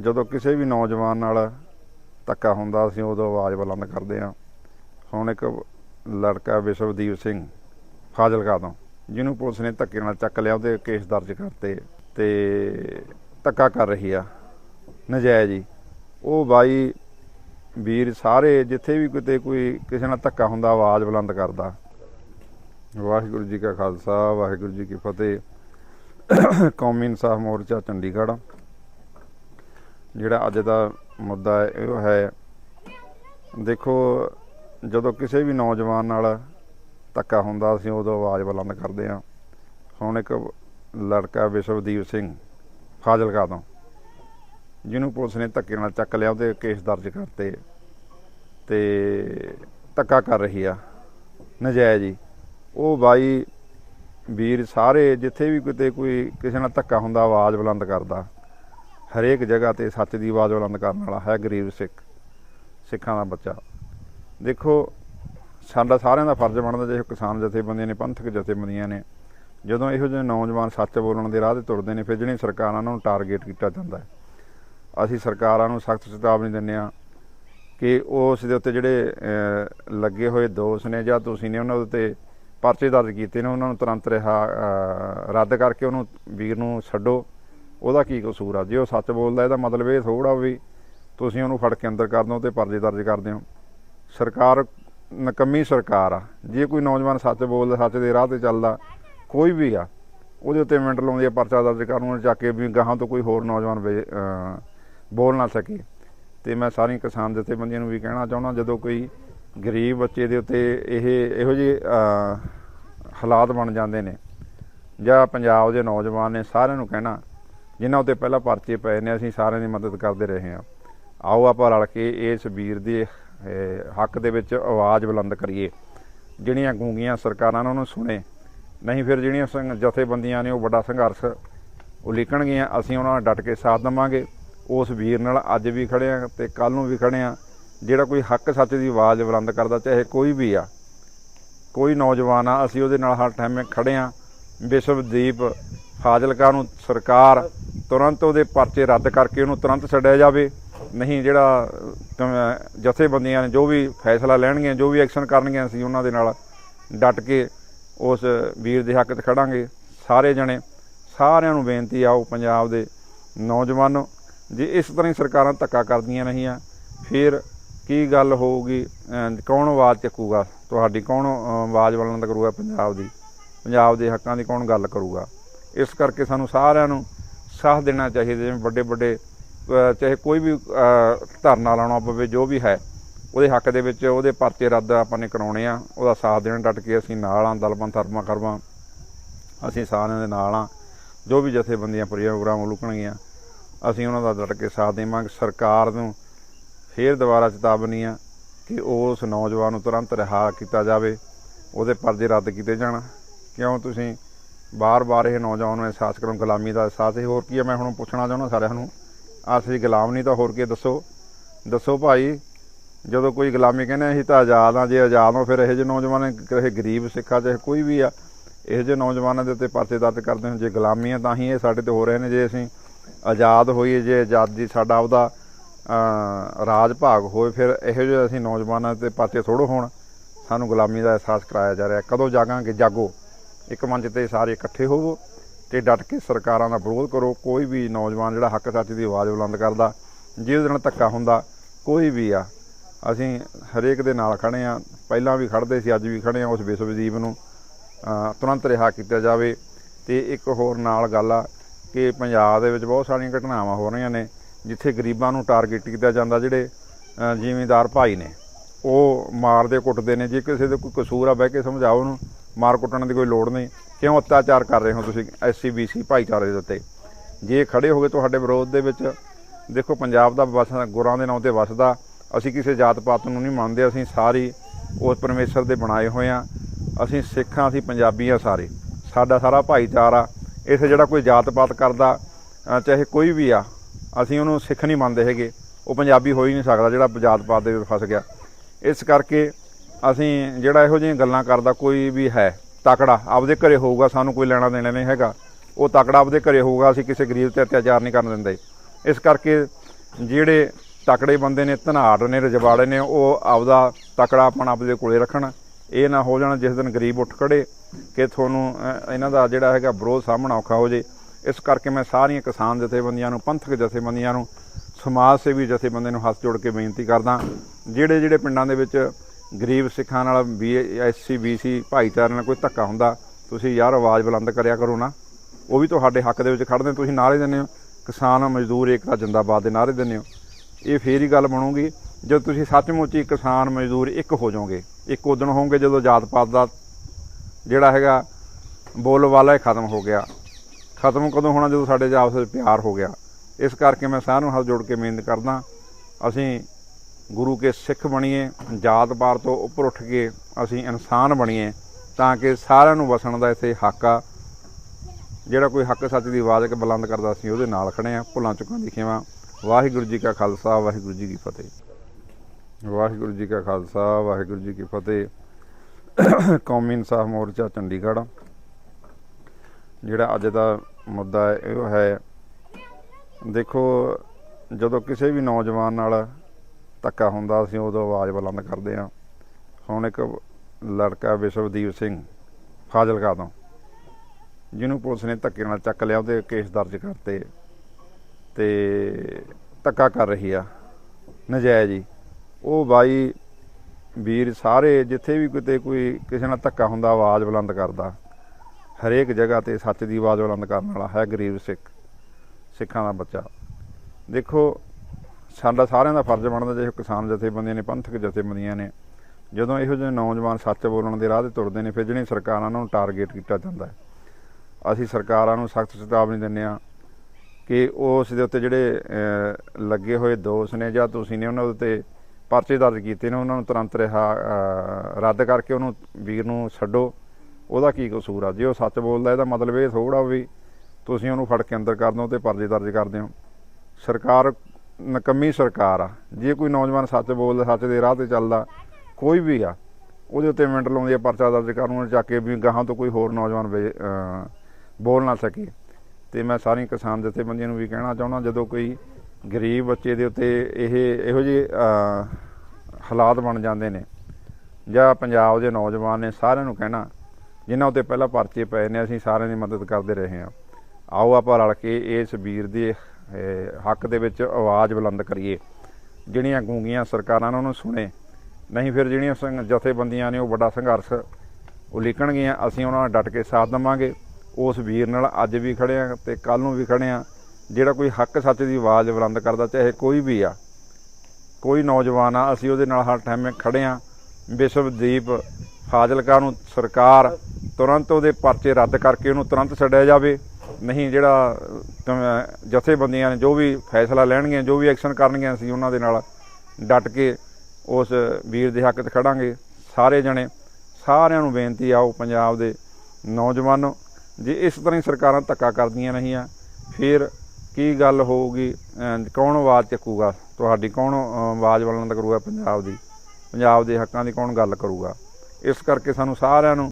ਜਦੋਂ ਕਿਸੇ ਵੀ ਨੌਜਵਾਨ ਨਾਲ ਧੱਕਾ ਹੁੰਦਾ, ਅਸੀਂ ਉਦੋਂ ਆਵਾਜ਼ ਬੁਲੰਦ ਕਰਦੇ ਹਾਂ। ਹੁਣ ਇੱਕ ਲੜਕਾ ਵਿਸ਼ਵਦੀਪ ਸਿੰਘ, ਫਾਜ਼ਿਲਕਾ ਤੋਂ, ਜਿਹਨੂੰ ਪੁਲਿਸ ਨੇ ਧੱਕੇ ਨਾਲ ਚੱਕ ਲਿਆ, ਉਹਦੇ ਕੇਸ ਦਰਜ ਕਰਤੇ। ਤੇ ਧੱਕਾ ਕਰ ਰਹੀ ਆ, ਨਜਾਇਜ਼ ਹੀ। ਉਹ ਬਾਈ ਵੀਰ ਸਾਰੇ, ਜਿੱਥੇ ਵੀ ਕਿਤੇ ਕੋਈ ਕਿਸੇ ਨਾਲ ਧੱਕਾ ਹੁੰਦਾ, ਆਵਾਜ਼ ਬੁਲੰਦ ਕਰਦਾ। ਵਾਹਿਗੁਰੂ ਜੀ ਕਾ ਖਾਲਸਾ, ਵਾਹਿਗੁਰੂ ਜੀ ਕੀ ਫਤਿਹ। ਕੌਮੀ ਇਨਸਾਫ ਮੋਰਚਾ ਚੰਡੀਗੜ੍ਹ। ਜਿਹੜਾ ਅੱਜ ਦਾ ਮੁੱਦਾ ਹੈ, ਇਹ ਹੈ। ਦੇਖੋ, ਜਦੋਂ ਕਿਸੇ ਵੀ ਨੌਜਵਾਨ ਨਾਲ ਧੱਕਾ ਹੁੰਦਾ, ਅਸੀਂ ਉਦੋਂ ਆਵਾਜ਼ ਬੁਲੰਦ ਕਰਦੇ ਹਾਂ। ਹੁਣ ਇੱਕ ਲੜਕਾ ਵਿਸ਼ਵਦੀਪ ਸਿੰਘ, ਫਾਜ਼ਿਲਕਾ ਤੋਂ, ਜਿਹਨੂੰ ਪੁਲਿਸ ਨੇ ਧੱਕੇ ਨਾਲ ਚੱਕ ਲਿਆ, ਉਹਦੇ ਕੇਸ ਦਰਜ ਕਰਤੇ। ਤੇ ਧੱਕਾ ਕਰ ਰਹੀ ਆ, ਨਜਾਇਜ਼ ਹੀ। ਉਹ ਬਾਈ ਵੀਰ ਸਾਰੇ, ਜਿੱਥੇ ਵੀ ਕਿਤੇ ਕੋਈ ਕਿਸੇ ਨਾਲ ਧੱਕਾ ਹੁੰਦਾ, ਆਵਾਜ਼ ਬੁਲੰਦ ਕਰਦਾ। ਹਰੇਕ ਜਗ੍ਹਾ ਤੇ ਸੱਚ ਦੀ ਆਵਾਜ਼ ਬੁਲੰਦ ਕਰਨ ਵਾਲਾ ਹੈ ਗਰੀਬ ਸਿੱਖ, ਸਿੱਖਾਂ ਦਾ ਬੱਚਾ। ਦੇਖੋ, ਸਾਡਾ ਸਾਰਿਆਂ ਦਾ ਫਰਜ਼ ਬਣਦਾ ਜੇ ਕਿਸਾਨ ਜਥੇਬੰਦੀਆਂ ਨੇ, ਪੰਥਕ ਜਥੇਬੰਦੀਆਂ ਨੇ, ਜਦੋਂ ਇਹੋ ਜਿਹੇ ਨੌਜਵਾਨ ਸੱਚ ਬੋਲਣ ਦੇ ਰਾਹ ਤੇ ਤੁਰਦੇ ਨੇ, ਫਿਰ ਜਿਹੜੀਆਂ ਸਰਕਾਰਾਂ ਨੂੰ ਟਾਰਗੇਟ ਕੀਤਾ ਜਾਂਦਾ ਹੈ, ਅਸੀਂ ਸਰਕਾਰਾਂ ਨੂੰ ਸਖਤ ਚੇਤਾਵਨੀ ਦਿੰਦੇ ਆ ਕਿ ਉਸ ਦੇ ਉੱਤੇ ਜਿਹੜੇ ਲੱਗੇ ਹੋਏ ਦੋਸ਼ ਨੇ ਜਾਂ ਤੁਸੀਂ ਨੇ ਉਹਨਾਂ ਦੇ ਉੱਤੇ ਪਰਚੇ ਦਰਜ ਕੀਤੇ ਨੇ, ਉਹਨਾਂ ਨੂੰ ਤੁਰੰਤ ਰਿਹਾ ਰੱਦ ਕਰਕੇ ਉਹਨੂੰ ਵੀਰ ਨੂੰ ਛੱਡੋ। ਉਹਦਾ ਕੀ ਕਸੂਰ ਆ? ਜੇ ਉਹ ਸੱਚ ਬੋਲਦਾ, ਇਹਦਾ ਮਤਲਬ ਇਹ ਥੋੜਾ ਵੀ ਤੁਸੀਂ ਉਹਨੂੰ ਫੜ ਕੇ ਅੰਦਰ ਕਰ ਦਿਓ ਤੇ ਪਰਚੇ ਦਰਜ ਕਰਦੇ ਹੋ ਸਰਕਾਰ, ਨਕਮੀ ਸਰਕਾਰ ਆ। ਜੇ ਕੋਈ ਨੌਜਵਾਨ ਸੱਚ ਬੋਲਦਾ, ਸੱਚ ਦੇ ਰਾਹ ਤੇ ਚੱਲਦਾ, ਕੋਈ ਵੀ ਆ, ਉਹਦੇ ਉੱਤੇ ਮਿੰਟ ਲਾਉਂਦੀ ਆ, ਪਰਚਾ ਦਰਜ ਕਰਨ ਨੂੰ, ਚੱਕ ਕੇ ਵੀ ਗਾਹਾਂ ਤੋਂ ਕੋਈ ਹੋਰ ਨੌਜਵਾਨ ਵੇ- ਬੋਲ ਨਾ ਸਕੇ। ਤੇ ਮੈਂ ਸਾਰੀਆਂ ਕਿਸਾਨ ਜਥੇਬੰਦੀਆਂ ਨੂੰ ਵੀ ਕਹਿਣਾ ਚਾਹੁੰਦਾ, ਜਦੋਂ ਕੋਈ ਗਰੀਬ ਬੱਚੇ ਦੇ ਉੱਤੇ ਇਹ ਇਹੋ ਜਿਹੇ ਹਾਲਾਤ ਬਣ ਜਾਂਦੇ ਨੇ, ਜਾਂ ਪੰਜਾਬ ਦੇ ਨੌਜਵਾਨ ਨੇ ਸਾਰਿਆਂ ਨੂੰ ਕਹਿਣਾ ਜਿਨ੍ਹਾਂ ਉੱਤੇ ਪਹਿਲਾਂ ਪਰਚੇ ਪਏ ਨੇ, ਅਸੀਂ ਸਾਰਿਆਂ ਦੀ ਮਦਦ ਕਰਦੇ ਰਹੇ ਹਾਂ। ਆਓ ਆਪਾਂ ਰਲ ਕੇ ਇਸ ਵੀਰ ਦੇ ਹੱਕ ਦੇ ਵਿੱਚ ਆਵਾਜ਼ ਬੁਲੰਦ ਕਰੀਏ। ਜਿਹੜੀਆਂ ਗੂੰਗੀਆਂ ਸਰਕਾਰਾਂ ਨੇ ਉਹਨੂੰ ਸੁਣੇ, ਨਹੀਂ ਫਿਰ ਜਿਹੜੀਆਂ ਸੰਘ- ਜਥੇਬੰਦੀਆਂ ਨੇ ਉਹ ਵੱਡਾ ਸੰਘਰਸ਼ ਉਲੀਕਣਗੀਆਂ ਅਸੀਂ ਉਹਨਾਂ ਨਾਲ ਡਟ ਕੇ ਸਾਥ ਦੇਵਾਂਗੇ। ਉਸ ਵੀਰ ਨਾਲ ਅੱਜ ਵੀ ਖੜੇ ਆ ਤੇ ਕੱਲ ਨੂੰ ਵੀ ਖੜੇ ਆ ਜਿਹੜਾ ਕੋਈ ਹੱਕ ਸੱਚ ਦੀ ਆਵਾਜ਼ ਬੁਲੰਦ ਕਰਦਾ, ਚਾਹੇ ਕੋਈ ਵੀ ਆ, ਕੋਈ ਨੌਜਵਾਨ ਆ, ਅਸੀਂ ਉਹਦੇ ਨਾਲ ਹਰ ਟਾਈਮ ਖੜੇ ਆ ਵਿਸ਼ਵਦੀਪ ਫਾਜ਼ਿਲਕਾ ਨੂੰ ਸਰਕਾਰ ਤੁਰੰਤ ਉਹਦੇ ਪਰਚੇ ਰੱਦ ਕਰਕੇ ਉਹਨੂੰ ਤੁਰੰਤ ਛੱਡਿਆ ਜਾਵੇ। ਨਹੀਂ ਜਿਹੜਾ ਜਥੇਬੰਦੀਆਂ ਨੇ ਜੋ ਵੀ ਫੈਸਲਾ ਲੈਣਗੀਆਂ, ਜੋ ਵੀ ਐਕਸ਼ਨ ਕਰਨਗੀਆਂ ਅਸੀਂ ਉਹਨਾਂ ਦੇ ਨਾਲ ਡਟ ਕੇ ਉਸ ਵੀਰ ਦੇ ਹੱਕ 'ਚ ਖੜਾਂਗੇ। ਸਾਰੇ ਜਣੇ, ਸਾਰਿਆਂ ਨੂੰ ਬੇਨਤੀ ਆਓ ਪੰਜਾਬ ਦੇ ਨੌਜਵਾਨੋ, ਜੇ ਇਸ ਤਰ੍ਹਾਂ ਹੀ ਸਰਕਾਰਾਂ ਧੱਕਾ ਕਰਦੀਆਂ ਰਹੀਆਂ, ਫਿਰ ਕੀ ਗੱਲ ਹੋਊਗੀ? ਕੌਣ ਆਵਾਜ਼ ਚੱਕੂਗਾ? ਤੁਹਾਡੀ ਕੌਣ ਆਵਾਜ਼ ਬੁਲੰਦ ਕਰੂਗਾ ਪੰਜਾਬ ਦੀ? ਪੰਜਾਬ ਦੇ ਹੱਕਾਂ ਦੀ ਕੌਣ ਗੱਲ ਕਰੂਗਾ? ਇਸ ਕਰਕੇ ਸਾਨੂੰ ਸਾਰਿਆਂ ਨੂੰ ਸਾਥ ਦੇਣਾ ਚਾਹੀਦਾ, ਜਿਵੇਂ ਵੱਡੇ ਵੱਡੇ ਚਾਹੇ ਕੋਈ ਵੀ ਧਰਨਾ ਲਾਉਣਾ ਪਵੇ, ਜੋ ਵੀ ਹੈ, ਉਹਦੇ ਹੱਕ ਦੇ ਵਿੱਚ ਉਹਦੇ ਪਰਚੇ ਰੱਦ ਆਪਾਂ ਨੇ ਕਰਾਉਣੇ ਆ, ਉਹਦਾ ਸਾਥ ਦੇਣ ਡਟ ਕੇ ਅਸੀਂ ਨਾਲ ਆ ਦਲਬੰਦ ਧਰਮਾ ਕਰਵਾ। ਅਸੀਂ ਸਾਰਿਆਂ ਦੇ ਨਾਲ ਆ, ਜੋ ਵੀ ਜਥੇਬੰਦੀਆਂ ਪ੍ਰੋਗਰਾਮ ਲੁਕਣਗੀਆਂ, ਅਸੀਂ ਉਹਨਾਂ ਦਾ ਡਟ ਕੇ ਸਾਥ ਦੇਵਾਂਗੇ। ਸਰਕਾਰ ਨੂੰ ਫੇਰ ਦੁਬਾਰਾ ਚੇਤਾਵਨੀ ਆ ਕਿ ਉਸ ਨੌਜਵਾਨ ਨੂੰ ਤੁਰੰਤ ਰਿਹਾ ਕੀਤਾ ਜਾਵੇ, ਉਹਦੇ ਪਰਦੇ ਰੱਦ ਕੀਤੇ ਜਾਣ। ਕਿਉਂ ਤੁਸੀਂ ਬਾਰ-ਬਾਰ ਇਹ ਨੌਜਵਾਨ ਨੂੰ ਅਹਿਸਾਸ ਕਰੋ ਗੁਲਾਮੀ ਦਾ ਅਹਿਸਾਸ ਇਹ, ਹੋਰ ਕੀ ਹੈ, ਮੈਂ ਹੁਣ ਪੁੱਛਣਾ ਚਾਹੁੰਦਾ ਸਾਰਿਆਂ ਨੂੰ ਅਸੀਂ ਗੁਲਾਮ ਨਹੀਂ ਤਾਂ ਹੋਰ ਕੀ ਦੱਸੋ। ਦੱਸੋ ਭਾਈ, ਜਦੋਂ ਕੋਈ ਗੁਲਾਮੀ ਕਹਿੰਦੇ, ਅਸੀਂ ਤਾਂ ਆਜ਼ਾਦ ਆ ਜੇ ਆਜ਼ਾਦ ਹੋ ਫਿਰ ਇਹੋ ਜਿਹੇ ਨੌਜਵਾਨ ਕਿਸੇ ਗਰੀਬ ਸਿੱਖਾ ਚਾਹੇ ਕੋਈ ਵੀ ਆ, ਇਹੋ ਜਿਹੇ ਨੌਜਵਾਨਾਂ ਦੇ ਉੱਤੇ ਪਰਚੇ ਦਰਜ ਕਰਦੇ ਹੋ ਜੇ ਗੁਲਾਮੀ ਆ ਤਾਂ ਹੀ ਇਹ ਸਾਡੇ ਤੇ ਹੋ ਰਹੇ ਨੇ, ਜੇ ਅਸੀਂ ਆਜ਼ਾਦ ਹੋਈਏ, ਜੇ ਆਜ਼ਾਦੀ ਸਾਡਾ ਆਪਦਾ ਰਾਜ ਭਾਗ ਹੋਏ ਫਿਰ ਇਹੋ ਜਿਹੇ ਅਸੀਂ ਨੌਜਵਾਨਾਂ ਤੇ ਪਰਚੇ ਥੋੜੋ ਹੋਣ, ਸਾਨੂੰ ਗੁਲਾਮੀ ਦਾ ਅਹਿਸਾਸ ਕਰਾਇਆ ਜਾ ਰਿਹਾ, ਕਦੋਂ ਜਾਗਾਂਗੇ? ਜਾਗੋ। ਇੱਕ ਮੰਚ ਤੇ ਸਾਰੇ ਇਕੱਠੇ ਹੋਵੋ ਤੇ ਡਟ ਕੇ ਸਰਕਾਰਾਂ ਦਾ ਵਿਰੋਧ ਕਰੋ। ਕੋਈ ਵੀ ਨੌਜਵਾਨ ਜਿਹੜਾ ਹੱਕ ਸੱਚ ਦੀ ਆਵਾਜ਼ ਬੁਲੰਦ ਕਰਦਾ ਜਿਹਦੇ ਨਾਲ ਧੱਕਾ ਹੁੰਦਾ, ਕੋਈ ਵੀ ਆ। ਅਸੀਂ ਹਰੇਕ ਦੇ ਨਾਲ ਖੜੇ ਆ ਪਹਿਲਾਂ ਵੀ ਖੜਦੇ ਸੀ, ਅੱਜ ਵੀ ਖੜੇ ਆ ਉਸ ਵਿਸ਼ਵਦੀਪ ਨੂੰ। ਤੁਰੰਤ ਰਿਹਾ ਕੀਤਾ ਜਾਵੇ। ਤੇ ਇੱਕ ਹੋਰ ਨਾਲ ਗੱਲ ਆ ਕਿ ਪੰਜਾਬ ਦੇ ਵਿੱਚ ਬਹੁਤ ਸਾਰੀਆਂ ਘਟਨਾਵਾਂ ਹੋ ਰਹੀਆਂ ਨੇ, ਜਿੱਥੇ ਗਰੀਬਾਂ ਨੂੰ ਟਾਰਗੇਟ ਕੀਤਾ ਜਾਂਦਾ, ਜਿਹੜੇ ਜ਼ਿਮੀਂਦਾਰ ਭਾਈ ਨੇ। ਉਹ ਮਾਰਦੇ ਕੁੱਟਦੇ ਨੇ। ਜੇ ਕਿਸੇ ਦੇ ਕੋਈ ਕਸੂਰ ਆ, ਬਹਿ ਕੇ ਸਮਝਾਓ ਉਹਨੂੰ। ਮਾਰ ਕੁੱਟਣ ਦੀ ਕੋਈ ਲੋੜ ਨਹੀਂ। ਕਿਉਂ ਅਤਿਆਚਾਰ ਕਰ ਰਹੇ ਹੋ ਤੁਸੀਂ ਐਸਸੀ, ਬੀਸੀ ਭਾਈਚਾਰੇ ਦੇ ਉੱਤੇ? ਜੇ ਖੜੇ ਹੋਗੇ ਤੁਹਾਡੇ ਵਿਰੋਧ ਦੇ ਵਿੱਚ, ਦੇਖੋ ਪੰਜਾਬ ਦਾ ਵਸ ਗੁਰਾਂ ਦੇ ਨਾਂ ਤੇ ਵਸਦਾ। ਅਸੀਂ ਕਿਸੇ ਜਾਤ ਪਾਤ ਨੂੰ ਨਹੀਂ ਮੰਨਦੇ, ਅਸੀਂ ਸਾਰੀ ਉਸ ਪਰਮੇਸ਼ਰ ਦੇ ਬਣਾਏ ਹੋਏ ਆ ਅਸੀਂ ਸਿੱਖਾਂ ਅਸੀਂ ਪੰਜਾਬੀ ਆ ਸਾਰੇ। ਸਾਡਾ ਸਾਰਾ ਭਾਈਚਾਰਾ ਇੱਥੇ ਜਿਹੜਾ ਕੋਈ ਜਾਤ ਪਾਤ ਕਰਦਾ ਚਾਹੇ ਕੋਈ ਵੀ ਆ, ਅਸੀਂ ਉਹਨੂੰ ਸਿੱਖ ਨਹੀਂ ਮੰਨਦੇ ਹੈਗੇ। ਉਹ ਪੰਜਾਬੀ ਹੋ ਹੀ ਨਹੀਂ ਸਕਦਾ ਜਿਹੜਾ ਜਾਤ ਪਾਤ ਦੇ ਵਿੱਚ ਫਸ ਗਿਆ। ਇਸ ਕਰਕੇ ਅਸੀਂ ਜਿਹੜਾ ਇਹੋ ਜਿਹੀਆਂ ਗੱਲਾਂ ਕਰਦਾ ਕੋਈ ਵੀ ਹੈ, ਤਕੜਾ, ਆਪਦੇ ਘਰੇ ਹੋਊਗਾ, ਸਾਨੂੰ ਕੋਈ ਲੈਣਾ ਦੇਣਾ ਨਹੀਂ ਹੈਗਾ। ਉਹ ਤਕੜਾ ਆਪਦੇ ਘਰੇ ਹੋਊਗਾ, ਅਸੀਂ ਕਿਸੇ ਗਰੀਬ ਤੇ ਅਤਿਆਚਾਰ ਨਹੀਂ ਕਰਨ ਦਿੰਦੇ। ਇਸ ਕਰਕੇ ਜਿਹੜੇ ਤਕੜੇ ਬੰਦੇ ਨੇ, ਧਨਾੜ ਨੇ, ਰਜਵਾੜੇ ਨੇ, ਉਹ ਆਪਦਾ ਤਕੜਾ ਆਪਣਾ ਆਪਦੇ ਕੋਲੇ ਰੱਖਣ। ਇਹ ਨਾ ਹੋ ਜਾਣਾ ਜਿਸ ਦਿਨ ਗਰੀਬ ਉੱਠ ਖੜੇ, ਕਿ ਤੁਹਾਨੂੰ ਇਹਨਾਂ ਦਾ ਜਿਹੜਾ ਹੈਗਾ ਵਿਰੋਧ ਸਾਹਮਣਾ ਔਖਾ ਹੋ ਜੇ। ਇਸ ਕਰਕੇ ਮੈਂ ਸਾਰੀਆਂ ਕਿਸਾਨ ਜਥੇਬੰਦੀਆਂ ਨੂੰ, ਪੰਥਕ ਜਥੇਬੰਦੀਆਂ ਨੂੰ, ਸਮਾਜ ਸੇਵੀ ਜਥੇਬੰਦੀਆਂ ਨੂੰ ਹੱਥ ਜੋੜ ਕੇ ਬੇਨਤੀ ਕਰਦਾ। ਜਿਹੜੇ ਜਿਹੜੇ ਪਿੰਡਾਂ ਦੇ ਵਿੱਚ ਗਰੀਬ ਸਿੱਖਾਂ ਨਾਲ ਬੀ ਐਸਸੀ ਬੀਸੀ ਭਾਈਚਾਰੇ ਨਾਲ ਕੋਈ ਧੱਕਾ ਹੁੰਦਾ, ਤੁਸੀਂ ਯਾਰ ਆਵਾਜ਼ ਬੁਲੰਦ ਕਰਿਆ ਕਰੋ ਨਾ। ਉਹ ਵੀ ਤੁਹਾਡੇ ਹੱਕ ਦੇ ਵਿੱਚ ਖੜਦੇ ਤੁਸੀਂ ਨਾਰੇ ਦਿੰਦੇ ਹੋ। ਕਿਸਾਨ, ਮਜ਼ਦੂਰ ਏਕਤਾ ਜਿੰਦਾਬਾਦ ਦੇ ਨਾਰੇ ਦਿੰਦੇ ਹੋ। ਇਹ ਫੇਰ ਹੀ ਗੱਲ ਬਣੂਗੀ, ਜਦ ਤੁਸੀਂ ਸੱਚਮੁੱਚ ਹੀ ਕਿਸਾਨ, ਮਜ਼ਦੂਰ ਇੱਕ ਹੋ ਜਾਓਗੇ, ਇੱਕ ਉਦਣ ਹੋਵੋਗੇ ਜਦੋਂ ਜਾਤ ਪਾਤ ਦਾ ਜਿਹੜਾ ਹੈਗਾ ਬੋਲ ਵਾਲਾ ਹੀ ਖਤਮ ਹੋ ਗਿਆ। ਖਤਮ ਕਦੋਂ ਹੋਣਾ ਜਦੋਂ ਸਾਡੇ ਆਪਸ ਵਿੱਚ ਪਿਆਰ ਹੋ ਗਿਆ? ਇਸ ਕਰਕੇ ਮੈਂ ਸਾਰਿਆਂ ਨੂੰ ਹੱਥ ਜੋੜ ਕੇ ਮਿਹਨਤ ਕਰਦਾ, ਅਸੀਂ ਗੁਰੂ ਕੇ ਸਿੱਖ ਬਣੀਏ, ਜਾਤ ਪਾਤ ਤੋਂ ਉੱਪਰ ਉੱਠ ਕੇ ਅਸੀਂ ਇਨਸਾਨ ਬਣੀਏ, ਤਾਂ ਕਿ ਸਾਰਿਆਂ ਨੂੰ ਵਸਣ ਦਾ ਇੱਥੇ ਹੱਕ ਆ। ਜਿਹੜਾ ਕੋਈ ਹੱਕ ਸੱਚ ਦੀ ਆਵਾਜ਼ ਕੇ ਬੁਲੰਦ ਕਰਦਾ ਸੀ ਉਹਦੇ ਨਾਲ ਖੜੇ ਆ। ਭੁੱਲਾਂ ਚੁੱਕਾਂ ਦੀ ਖੇਵਾ ਵਾਹਿਗੁਰੂ ਜੀ ਕਾ ਖਾਲਸਾ, ਵਾਹਿਗੁਰੂ ਜੀ ਕੀ ਫਤਿਹ। ਵਾਹਿਗੁਰੂ ਜੀ ਕਾ ਖਾਲਸਾ, ਵਾਹਿਗੁਰੂ ਜੀ ਕੀ ਫਤਿਹ। ਕੌਮੀ ਇਨਸਾਫ ਮੋਰਚਾ ਚੰਡੀਗੜ੍ਹ। ਜਿਹੜਾ ਅੱਜ ਦਾ ਮੁੱਦਾ ਹੈ ਇਹ ਹੈ, ਦੇਖੋ, ਜਦੋਂ ਕਿਸੇ ਵੀ ਨੌਜਵਾਨ ਨਾਲ ਧੱਕਾ ਹੁੰਦਾ ਅਸੀਂ ਉਦੋਂ ਆਵਾਜ਼ ਬੁਲੰਦ ਕਰਦੇ ਹਾਂ। ਹੁਣ ਇੱਕ ਲੜਕਾ ਵਿਸ਼ਵਦੀਪ ਸਿੰਘ, ਫਾਜ਼ਿਲਕਾ ਤੋਂ, ਜਿਹਨੂੰ ਪੁਲਿਸ ਨੇ ਧੱਕੇ ਨਾਲ ਚੱਕ ਲਿਆ, ਉਹਦੇ ਕੇਸ ਦਰਜ ਕਰਤੇ। ਤੇ ਧੱਕਾ ਕਰ ਰਹੀ ਆ, ਨਜਾਇਜ਼ ਹੀ। ਉਹ ਬਾਈ ਵੀਰ ਸਾਰੇ, ਜਿੱਥੇ ਵੀ ਕਿਤੇ ਕੋਈ ਕਿਸੇ ਨਾਲ ਧੱਕਾ ਹੁੰਦਾ, ਆਵਾਜ਼ ਬੁਲੰਦ ਕਰਦਾ। ਹਰੇਕ ਜਗ੍ਹਾ ਤੇ ਸੱਚ ਦੀ ਆਵਾਜ਼ ਬੁਲੰਦ ਕਰਨ ਵਾਲਾ ਹੈ ਗਰੀਬ ਸਿੱਖ, ਸਿੱਖਾਂ ਦਾ ਬੱਚਾ। ਦੇਖੋ ਸਾਡਾ ਸਾਰਿਆਂ ਦਾ ਫਰਜ਼ ਬਣਦਾ ਜੇ ਕਿਸਾਨ ਜਥੇਬੰਦੀਆਂ ਨੇ, ਪੰਥਕ ਜਥੇਬੰਦੀਆਂ ਨੇ, ਜਦੋਂ ਇਹੋ ਜਿਹੇ ਨੌਜਵਾਨ ਸੱਚ ਬੋਲਣ ਦੇ ਰਾਹ ਤੇ ਤੁਰਦੇ ਨੇ, ਫਿਰ ਜਿਹੜੀਆਂ ਸਰਕਾਰਾਂ ਨੂੰ ਟਾਰਗੇਟ ਕੀਤਾ ਜਾਂਦਾ ਹੈ। ਅਸੀਂ ਸਰਕਾਰਾਂ ਨੂੰ ਸਖਤ ਚੇਤਾਵਨੀ ਦਿੰਦੇ ਆ ਕਿ ਉਸ ਦੇ ਉੱਤੇ ਜਿਹੜੇ ਲੱਗੇ ਹੋਏ ਦੋਸ਼ ਨੇ ਜਾਂ ਤੁਸੀਂ ਨੇ ਉਹਨਾਂ ਦੇ ਉੱਤੇ ਪਰਚੇ ਦਰਜ ਕੀਤੇ ਨੇ, ਉਹਨਾਂ ਨੂੰ ਤੁਰੰਤ ਰਿਹਾ ਰੱਦ ਕਰਕੇ ਉਹਨੂੰ ਵੀਰ ਨੂੰ ਛੱਡੋ। ਉਹਦਾ ਕੀ ਕਸੂਰ ਆ? ਜੇ ਉਹ ਸੱਚ ਬੋਲਦਾ, ਇਹਦਾ ਮਤਲਬ ਇਹ ਥੋੜਾ ਵੀ ਤੁਸੀਂ ਉਹਨੂੰ ਫੜ ਕੇ ਅੰਦਰ ਕਰ ਦਿਓ ਤੇ ਪਰਚੇ ਦਰਜ ਕਰਦੇ ਹੋ ਸਰਕਾਰ ਨਕੰਮੀ ਸਰਕਾਰ ਆ। ਜੇ ਕੋਈ ਨੌਜਵਾਨ ਸੱਚ ਬੋਲਦਾ, ਸੱਚ ਦੇ ਰਾਹ ਤੇ ਚੱਲਦਾ, ਕੋਈ ਵੀ ਆ, ਉਹਦੇ ਉੱਤੇ ਮਿੰਟ ਲਾਉਂਦੀ ਆ, ਪਰਚਾ ਦਰਜ ਕਰਨ ਚੱਕ ਕੇ ਵੀ ਗਾਹਾਂ ਤੋਂ ਕੋਈ ਹੋਰ ਨੌਜਵਾਨ ਵੇ- ਬੋਲ ਨਾ ਸਕੇ। ਤੇ ਮੈਂ ਸਾਰੀ ਕਿਸਾਨ ਜਥੇਬੰਦੀਆਂ ਨੂੰ ਵੀ ਕਹਿਣਾ ਚਾਹੁੰਦਾ, ਜਦੋਂ ਕੋਈ ਗਰੀਬ ਬੱਚੇ ਦੇ ਉੱਤੇ ਇਹ ਇਹੋ ਜਿਹੇ ਹਾਲਾਤ ਬਣ ਜਾਂਦੇ ਨੇ, ਜਾਂ ਪੰਜਾਬ ਦੇ ਨੌਜਵਾਨ ਨੇ ਸਾਰਿਆਂ ਨੂੰ ਕਹਿਣਾ, ਜਿਨ੍ਹਾਂ ਉੱਤੇ ਪਹਿਲਾਂ ਪਰਚੇ ਪਏ ਨੇ, ਅਸੀਂ ਸਾਰਿਆਂ ਦੀ ਮਦਦ ਕਰਦੇ ਰਹੇ ਹਾਂ। ਆਓ ਆਪਾਂ ਰਲ ਕੇ ਇਸ ਵੀਰ ਦੇ ਹੱਕ ਦੇ ਵਿੱਚ ਆਵਾਜ਼ ਬੁਲੰਦ ਕਰੀਏ। ਜਿਹੜੀਆਂ ਗੂੰਗੀਆਂ ਸਰਕਾਰਾਂ ਨੇ ਉਹਨੂੰ ਸੁਣੇ, ਨਹੀਂ ਫਿਰ ਜਿਹੜੀਆਂ ਸੰਗ- ਜਥੇਬੰਦੀਆਂ ਨੇ ਉਹ ਵੱਡਾ ਸੰਘਰਸ਼ ਉਲੀਕਣਗੀਆਂ ਅਸੀਂ ਉਹਨਾਂ ਨਾਲ ਡਟ ਕੇ ਸਾਥ ਦੇਵਾਂਗੇ। ਉਸ ਵੀਰ ਨਾਲ ਅੱਜ ਵੀ ਖੜੇ ਆ ਤੇ ਕੱਲ ਨੂੰ ਵੀ ਖੜੇ ਆ। ਜਿਹੜਾ ਕੋਈ ਹੱਕ ਸੱਚ ਦੀ ਆਵਾਜ਼ ਬੁਲੰਦ ਕਰਦਾ, ਚਾਹੇ ਕੋਈ ਵੀ ਆ, ਕੋਈ ਨੌਜਵਾਨ ਆ, ਅਸੀਂ ਉਹਦੇ ਨਾਲ ਹਰ ਟਾਈਮ ਖੜੇ ਆ। ਵਿਸ਼ਵਦੀਪ ਫਾਜ਼ਿਲਕਾ ਨੂੰ ਸਰਕਾਰ ਤੁਰੰਤ ਉਹਦੇ ਪਰਚੇ ਰੱਦ ਕਰਕੇ ਉਹਨੂੰ ਤੁਰੰਤ ਛੱਡਿਆ ਜਾਵੇ। ਨਹੀਂ ਜਿਹੜਾ ਜਥੇਬੰਦੀਆਂ ਨੇ ਜੋ ਵੀ ਫੈਸਲਾ ਲੈਣਗੀਆਂ, ਜੋ ਵੀ ਐਕਸ਼ਨ ਕਰਨਗੀਆਂ ਅਸੀਂ ਉਹਨਾਂ ਦੇ ਨਾਲ ਡਟ ਕੇ ਉਸ ਵੀਰ ਦੇ ਹੱਕ 'ਚ ਖੜਾਂਗੇ। ਸਾਰੇ ਜਣੇ, ਸਾਰਿਆਂ ਨੂੰ ਬੇਨਤੀ ਆਓ ਪੰਜਾਬ ਦੇ ਨੌਜਵਾਨੋ ਜੇ ਇਸ ਤਰ੍ਹਾਂ ਹੀ ਸਰਕਾਰਾਂ ਧੱਕਾ ਕਰਦੀਆਂ ਰਹੀਆਂ, ਫਿਰ ਕੀ ਗੱਲ ਹੋਊਗੀ ਕੌਣ ਆਵਾਜ਼ ਚੱਕੂਗਾ? ਤੁਹਾਡੀ ਕੌਣ ਆਵਾਜ਼ ਬੁਲੰਦ ਕਰੂਗਾ ਪੰਜਾਬ ਦੀ? ਪੰਜਾਬ ਦੇ ਹੱਕਾਂ ਦੀ ਕੌਣ ਗੱਲ ਕਰੂਗਾ? ਇਸ ਕਰਕੇ ਸਾਨੂੰ ਸਾਰਿਆਂ ਨੂੰ